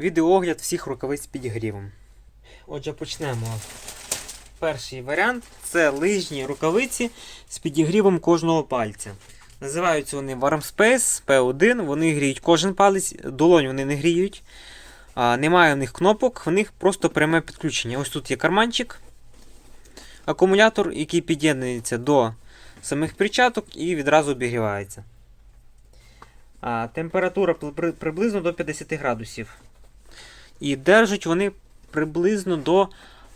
Відеоогляд всіх рукавиць з підігрівом. Отже, почнемо. Перший варіант це лижні рукавиці з підігрівом кожного пальця. Називаються вони Warm Space P1. Вони гріють кожен палець, долонь вони не гріють. А, немає в них кнопок, в них просто пряме підключення. Ось тут є карманчик, акумулятор, який під'єднується до самих перчаток і відразу обігрівається. А, температура при- приблизно до 50 градусів. І держать вони приблизно до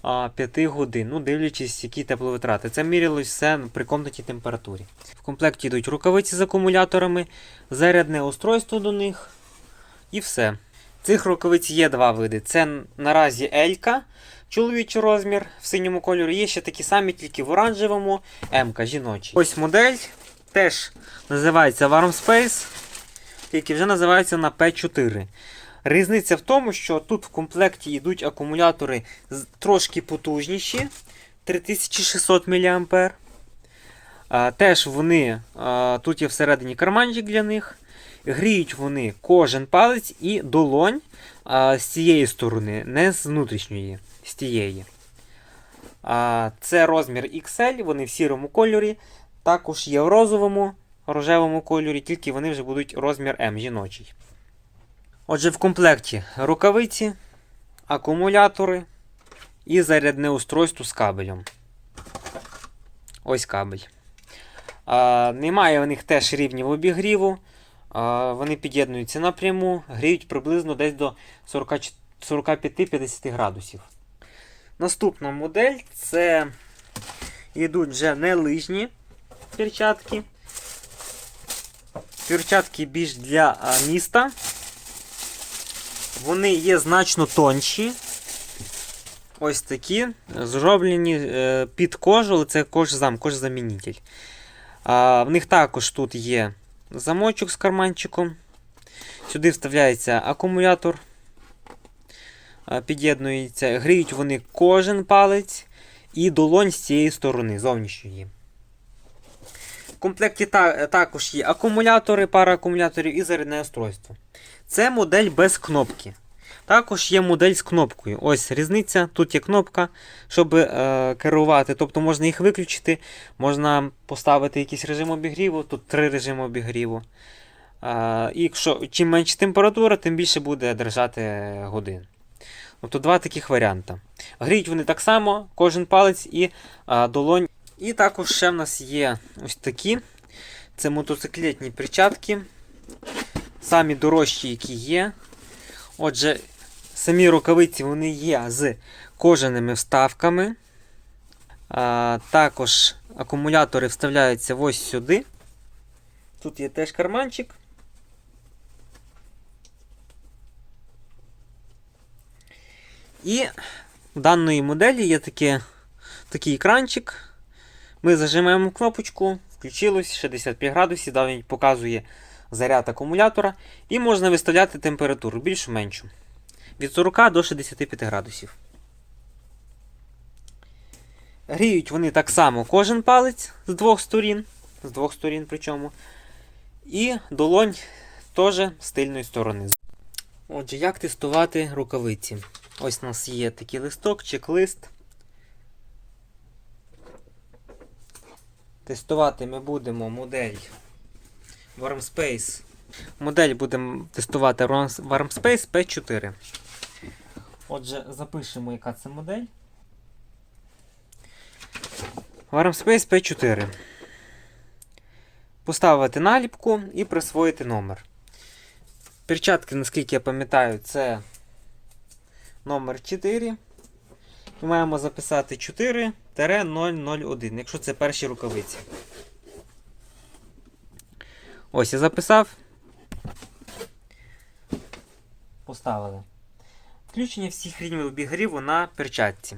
а, 5 годин, ну, дивлячись, які тепловитрати. Це мірялось все при комнатній температурі. В комплекті йдуть рукавиці з акумуляторами, зарядне устройство до них і все. Цих рукавиць є два види. Це наразі Елька, чоловічий розмір в синьому кольорі. Є ще такі самі, тільки в оранжевому, М-ка, жіночий. Ось модель теж називається Warm Space, тільки вже називається на P4. Різниця в тому, що тут в комплекті йдуть акумулятори трошки потужніші 3600 мА. Теж вони, тут є всередині карманчик для них. Гріють вони кожен палець і долонь з цієї сторони, не з внутрішньої, з тієї. Це розмір XL, вони в сірому кольорі. Також є в розовому, рожевому кольорі, тільки вони вже будуть розмір М жіночий. Отже, в комплекті рукавиці, акумулятори і зарядне устройство з кабелем. Ось кабель. А, немає у них теж рівнів обігріву. А, вони під'єднуються напряму, гріють приблизно десь до 45-50 градусів. Наступна модель це йдуть вже не лижні перчатки. Перчатки більш для міста. Вони є значно тонші. Ось такі. Зроблені е, під кожу, але це кожзам, кожзамінитель. А, в них також тут є замочок з карманчиком. Сюди вставляється акумулятор. Під'єднується. Гріють вони кожен палець і долонь з цієї сторони, зовнішньої. В комплекті та, також є акумулятори, пара акумуляторів і зарядне устройство. Це модель без кнопки. Також є модель з кнопкою. Ось різниця. Тут є кнопка, щоб е, керувати. Тобто можна їх виключити, можна поставити якийсь режим обігріву, тут три режими обігріву. Е, якщо чим менше температура, тим більше буде держати годин. Тобто два таких варіанти. Гріють вони так само, кожен палець і е, долонь. І також ще в нас є ось такі. Це мотоциклетні перчатки. Самі дорожчі, які є. Отже, самі рукавиці вони є з кожаними вставками. Також акумулятори вставляються ось сюди. Тут є теж карманчик. І в даної моделі є таке, такий екранчик. Ми зажимаємо кнопочку, включилось 65 градусів, далі показує заряд акумулятора. І можна виставляти температуру більшу меншу. Від 40 до 65 градусів. Гріють вони так само кожен палець з двох сторін. З двох сторін причому. І долонь теж з тильної сторони. Отже, як тестувати рукавиці? Ось у нас є такий листок, чек-лист. Тестувати ми будемо модель WarmSpace. Модель будемо тестувати WarmSpace P4. Отже, запишемо, яка це модель. WarmSpace P4. Поставити наліпку і присвоїти номер. Перчатки, наскільки я пам'ятаю, це номер 4. Ми маємо записати 4-001, якщо це перші рукавиці. Ось я записав. Поставили. Включення всіх рівнів обігріву на перчатці.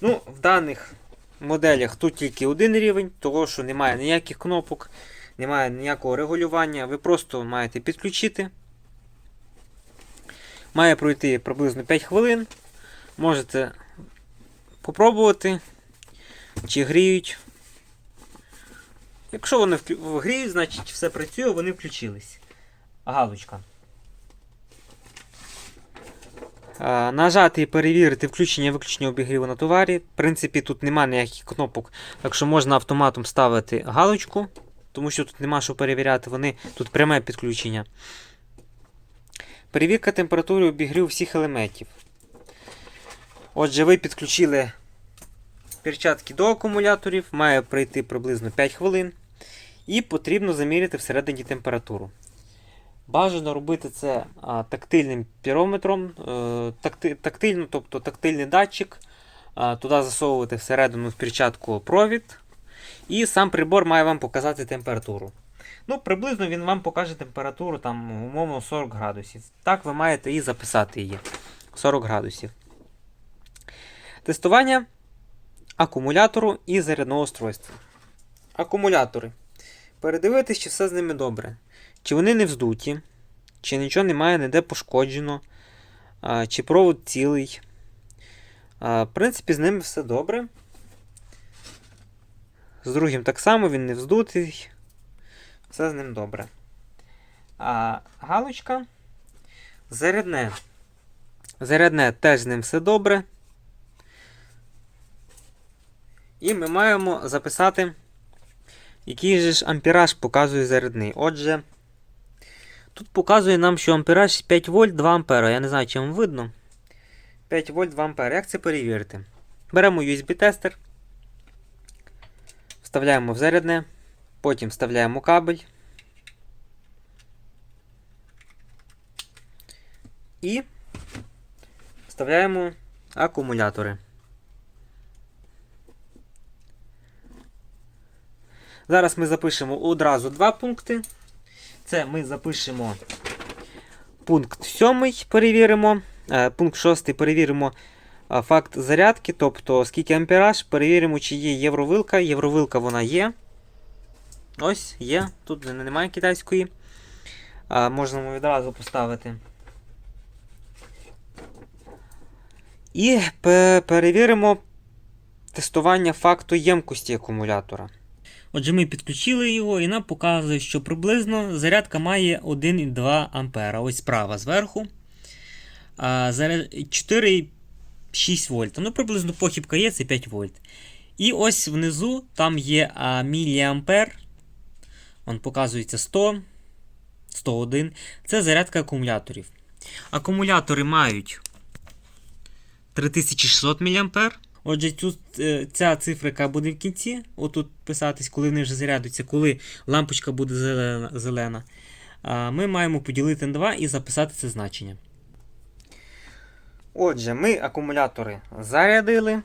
Ну, в даних моделях тут тільки один рівень, того що немає ніяких кнопок, немає ніякого регулювання. Ви просто маєте підключити. Має пройти приблизно 5 хвилин. Можете попробувати, чи гріють. Якщо вони вклю- гріють, значить все працює, вони включились. Галочка. Нажати і перевірити включення і виключення обігріву на товарі. В принципі, тут немає ніяких кнопок, так що можна автоматом ставити галочку, тому що тут нема що перевіряти, вони тут пряме підключення. Перевірка температури обігріву всіх елементів. Отже, ви підключили перчатки до акумуляторів, має пройти приблизно 5 хвилин. І потрібно заміряти всередині температуру. Бажано робити це а, тактильним пірометром, е, такти, тактильно, тобто тактильний датчик. А, туди засовувати всередину в перчатку провід. І сам прибор має вам показати температуру. Ну, приблизно він вам покаже температуру там, умовно 40 градусів. Так ви маєте і записати її. 40 градусів. Тестування акумулятору і зарядного устройства. Акумулятори. Передивитись, чи все з ними добре. Чи вони не вздуті, чи нічого немає ніде пошкоджено, чи провод цілий. В принципі, з ними все добре. З другим так само він не вздутий. Все з ним добре. А галочка. Зарядне. Зарядне теж з ним все добре. І ми маємо записати, який же ж ампераж показує зарядний. Отже, тут показує нам, що ампераж 5 вольт 2 ампера. Я не знаю, чи вам видно. 5 вольт 2 ампера. Як це перевірити? Беремо USB-тестер, вставляємо в зарядне, потім вставляємо кабель. І вставляємо акумулятори. Зараз ми запишемо одразу два пункти. Це ми запишемо пункт 7, перевіримо. Е, Пункт 6 перевіримо е, факт зарядки, тобто скільки ампераж, перевіримо, чи є євровилка. Євровилка вона є. Ось, є. Тут немає китайської. А, Можемо відразу поставити. І перевіримо тестування факту ємкості акумулятора. Отже, ми підключили його і нам показує, що приблизно зарядка має 1,2 А. Ось справа зверху. 4,6 вольта. Ну, приблизно похибка є, це 5 вольт. І ось внизу там є міліампер. Он показується 100, 101. Це зарядка акумуляторів. Акумулятори мають 3600 мА. Отже, цю, е, ця цифра, яка буде в кінці, отут писатись, коли вони вже зарядуються, коли лампочка буде зелена, зелена ми маємо поділити на 2 і записати це значення. Отже, ми акумулятори зарядили.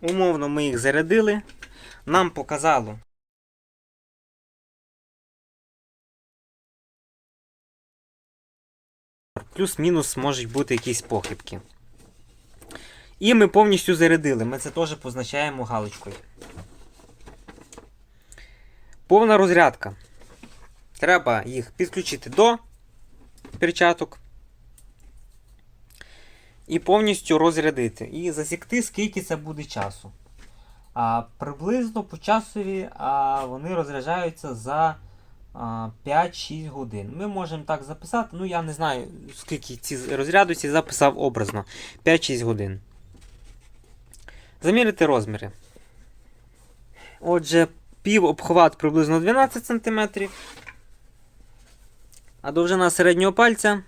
Умовно, ми їх зарядили. Нам показало. Плюс-мінус можуть бути якісь похибки. І ми повністю зарядили. Ми це теж позначаємо галочкою. Повна розрядка. Треба їх підключити до перчаток. І повністю розрядити. І засікти, скільки це буде часу. А, Приблизно по часові а, вони розряджаються за 5-6 годин. Ми можемо так записати. Ну, я не знаю, скільки ці розрядуються, записав образно. 5-6 годин. Замірити розміри. Отже, пів обхват приблизно 12 см. А довжина середнього пальця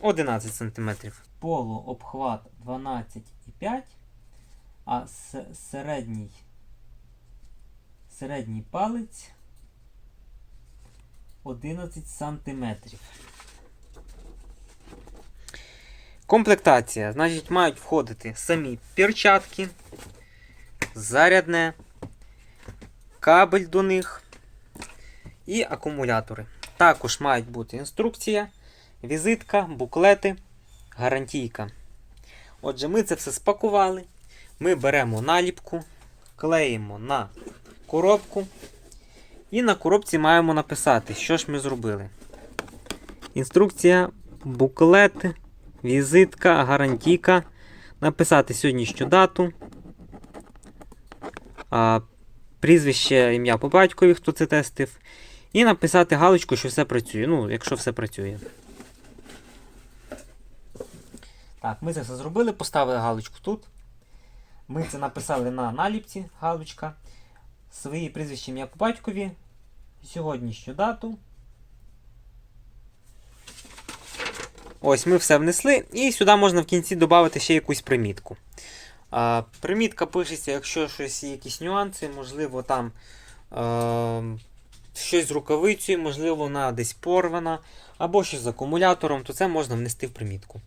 11 см. Полуобхват 12,5, а середній, середній палець 11 см. Комплектація. Значить, мають входити самі перчатки, зарядне, кабель до них і акумулятори. Також мають бути інструкція, візитка, буклети, гарантійка. Отже, ми це все спакували. Ми беремо наліпку, клеїмо на коробку. І на коробці маємо написати, що ж ми зробили. Інструкція, буклет, візитка, гарантійка. Написати сьогоднішню дату. Прізвище, ім'я по батькові, хто це тестив. І написати галочку, що все працює. Ну, якщо все працює. Так, ми це все зробили, поставили галочку тут. Ми це написали на наліпці, галочка. Свої прізвища ім'я по батькові, сьогоднішню дату. Ось ми все внесли, і сюди можна в кінці додати ще якусь примітку. А, примітка пишеться, якщо щось якісь нюанси, можливо, там а, щось з рукавицею, можливо, вона десь порвана, або щось з акумулятором, то це можна внести в примітку.